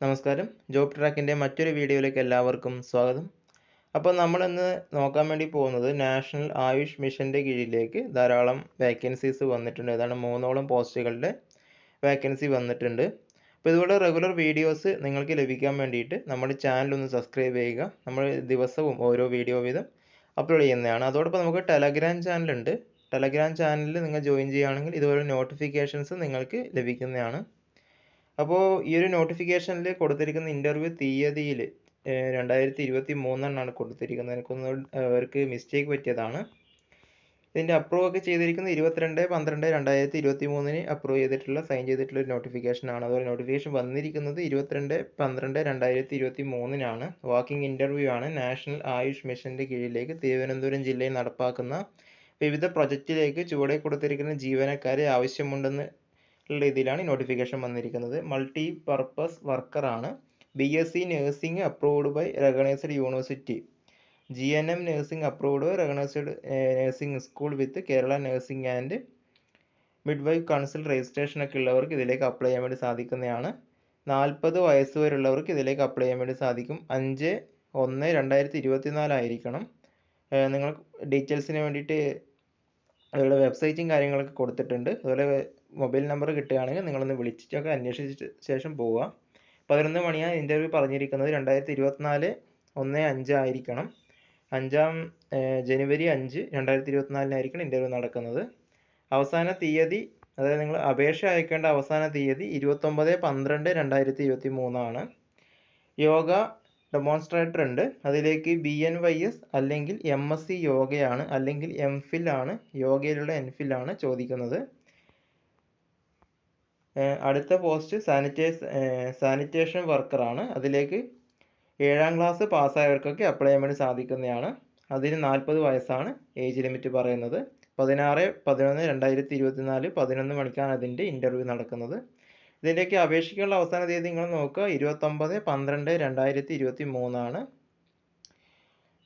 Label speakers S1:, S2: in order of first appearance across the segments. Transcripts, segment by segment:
S1: നമസ്കാരം. ജോബ് ട്രാക്കിന്റെ മറ്റൊരു വീഡിയോയിലേക്ക് എല്ലാവർക്കും സ്വാഗതം. അപ്പോൾ നമ്മൾ ഇന്ന് നോക്കാൻ വേണ്ടി പോകുന്നത് നാഷണൽ ആയുഷ് മിഷന്റെ കീഴിലേക്ക് ധാരാളം വേക്കൻസീസ് വന്നിട്ടുണ്ട്. ഏതാണ് മൂന്നോളം പോസ്റ്റുകളുടെ വേക്കൻസി വന്നിട്ടുണ്ട്. അപ്പോൾ ഇതുപോലെ റെഗുലർ വീഡിയോസ് നിങ്ങൾക്ക് ലഭിക്കാൻ വേണ്ടിയിട്ട് നമ്മുടെ ചാനൽ ഒന്ന് സബ്സ്ക്രൈബ് ചെയ്യുക. നമ്മൾ ദിവസവും ഓരോ വീഡിയോ വീതം അപ്ലോഡ് ചെയ്യുന്നതാണ്. അതോടൊപ്പം നമുക്ക് ടെലഗ്രാം ചാനലുണ്ട്. ടെലഗ്രാം ചാനലിൽ നിങ്ങൾ ജോയിൻ ചെയ്യുകയാണെങ്കിൽ ഇതുപോലെ നോട്ടിഫിക്കേഷൻസ് നിങ്ങൾക്ക് ലഭിക്കുന്നതാണ്. അപ്പോൾ ഈ ഒരു നോട്ടിഫിക്കേഷനിൽ കൊടുത്തിരിക്കുന്ന ഇന്റർവ്യൂ തീയതിയിൽ രണ്ടായിരത്തി ഇരുപത്തി മൂന്നെണ്ണാണ് കൊടുത്തിരിക്കുന്നത്. എനിക്കൊന്ന് അവർക്ക് മിസ്റ്റേക്ക് പറ്റിയതാണ്. ഇതിന്റെ അപ്രൂവ് ഒക്കെ ചെയ്തിരിക്കുന്നത് ഇരുപത്തിരണ്ട് പന്ത്രണ്ട് രണ്ടായിരത്തി ഇരുപത്തി മൂന്നിന് അപ്രൂവ് ചെയ്തിട്ടുള്ള സൈൻ ചെയ്തിട്ടുള്ള ഒരു നോട്ടിഫിക്കേഷനാണ് അതുപോലെ നോട്ടിഫിക്കേഷൻ വന്നിരിക്കുന്നത് ഇരുപത്തിരണ്ട് പന്ത്രണ്ട് രണ്ടായിരത്തി ഇരുപത്തി മൂന്നിനാണ് വാക്കിംഗ് ഇന്റർവ്യൂ ആണ്. നാഷണൽ ആയുഷ് മിഷന്റെ കീഴിലേക്ക് തിരുവനന്തപുരം ജില്ലയിൽ നടപ്പാക്കുന്ന വിവിധ പ്രൊജക്റ്റിലേക്ക് ചുവടെ കൊടുത്തിരിക്കുന്ന ജീവനക്കാരെ ആവശ്യമുണ്ടെന്ന് ഉള്ള രീതിയിലാണ് നോട്ടിഫിക്കേഷൻ വന്നിരിക്കുന്നത് multi purpose വർക്കറാണ് B S C nursing approved by recognised university G N M nursing approved recognised nursing school with Kerala nursing and midwife council registration ഒക്കെ ഉള്ളവർക്ക് ഇതിലേക്ക് അപ്ലൈ ചെയ്യാൻ വേണ്ടി സാധിക്കുന്നതാണ്. നാൽപ്പത് വയസ്സ് വരെയുള്ളവർക്ക് ഇതിലേക്ക് അപ്ലൈ ചെയ്യാൻ വേണ്ടി സാധിക്കും. അഞ്ച് ഒന്ന് രണ്ടായിരത്തി ഇരുപത്തി നാലായിരിക്കണം നിങ്ങൾ ഡീറ്റെയിൽസിന് വേണ്ടിയിട്ട് അവരുടെ വെബ്സൈറ്റും കാര്യങ്ങളൊക്കെ കൊടുത്തിട്ടുണ്ട്. അതുപോലെ മൊബൈൽ നമ്പർ കിട്ടുകയാണെങ്കിൽ നിങ്ങളൊന്ന് വിളിച്ചിട്ടൊക്കെ അന്വേഷിച്ച ശേഷം പോവുക. പതിനൊന്ന് മണിയാണ് ഇന്റർവ്യൂ പറഞ്ഞിരിക്കുന്നത്. രണ്ടായിരത്തി ഇരുപത്തിനാല് ഒന്ന് അഞ്ച് ആയിരിക്കണം. അഞ്ചാം ജനുവരി അഞ്ച് രണ്ടായിരത്തി ഇരുപത്തിനാലിനായിരിക്കണം ഇന്റർവ്യൂ നടക്കുന്നത്. അവസാന തീയതി അതായത് നിങ്ങൾ അപേക്ഷ അയക്കേണ്ട അവസാന തീയതി ഇരുപത്തൊമ്പത് പന്ത്രണ്ട് രണ്ടായിരത്തി ഇരുപത്തി മൂന്നാണ് യോഗ ഡെമോൺസ്ട്രേറ്റർ ഉണ്ട്. അതിലേക്ക് ബി എൻ വൈ എസ് അല്ലെങ്കിൽ എം എസ് സി യോഗയാണ് അല്ലെങ്കിൽ എം ഫിൽ ആണ്. യോഗയിലുള്ള എൻഫിൽ ആണ് ചോദിക്കുന്നത്. അടുത്ത പോസ്റ്റ് സാനിറ്റൈസ് സാനിറ്റേഷൻ വർക്കറാണ് അതിലേക്ക് ഏഴാം ക്ലാസ് പാസ്സായവർക്കൊക്കെ അപ്ലൈ ചെയ്യാൻ വേണ്ടി സാധിക്കുന്നതാണ്. അതിന് നാൽപ്പത് വയസ്സാണ് ഏജ് ലിമിറ്റ് പറയുന്നത്. പതിനാറ് പതിനൊന്ന് രണ്ടായിരത്തി ഇരുപത്തിനാല് പതിനൊന്ന് മണിക്കാണ് അതിന്റെ ഇന്റർവ്യൂ നടക്കുന്നത്. ഇതിലേക്ക് അപേക്ഷിക്കാനുള്ള അവസാന തീയതി നിങ്ങൾ നോക്കുക. ഇരുപത്തൊമ്പത് പന്ത്രണ്ട് രണ്ടായിരത്തി ഇരുപത്തി മൂന്നാണ്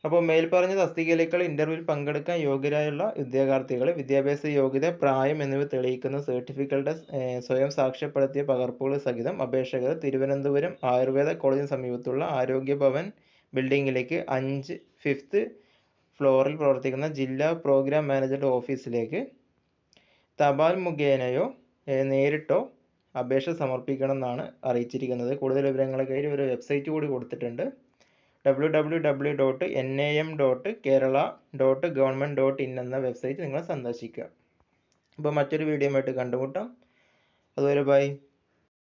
S1: അപ്പോൾ മേൽപ്പറഞ്ഞ തസ്തികയിലേക്കുള്ള ഇന്റർവ്യൂവിൽ പങ്കെടുക്കാൻ യോഗ്യരായുള്ള ഉദ്യോഗാർത്ഥികൾ വിദ്യാഭ്യാസ യോഗ്യത പ്രായം എന്നിവ തെളിയിക്കുന്ന സർട്ടിഫിക്കറ്റുകളുടെ സ്വയം സാക്ഷ്യപ്പെടുത്തിയ പകർപ്പുകൾ സഹിതം അപേക്ഷകർ തിരുവനന്തപുരം ആയുർവേദ കോളേജിന് സമീപത്തുള്ള ആരോഗ്യഭവൻ ഭവൻ ബിൽഡിങ്ങിലേക്ക് അഞ്ച് ഫിഫ്ത്ത് ഫ്ലോറിൽ പ്രവർത്തിക്കുന്ന ജില്ലാ പ്രോഗ്രാം മാനേജറുടെ ഓഫീസിലേക്ക് തപാൽ മുഖേനയോ നേരിട്ടോ അപേക്ഷ സമർപ്പിക്കണം എന്നാണ് അറിയിച്ചിരിക്കുന്നത്. കൂടുതൽ വിവരങ്ങൾക്കായി ഒരു വെബ്സൈറ്റ് കൂടി കൊടുത്തിട്ടുണ്ട്. W W W dot N A M dot Kerala dot government dot in എന്ന വെബ്സൈറ്റ് നിങ്ങൾ സന്ദർശിക്കുക. അപ്പോൾ മറ്റൊരു വീഡിയോ ആയിട്ട് കണ്ടുമുട്ടാം. അതുവരെ ബൈ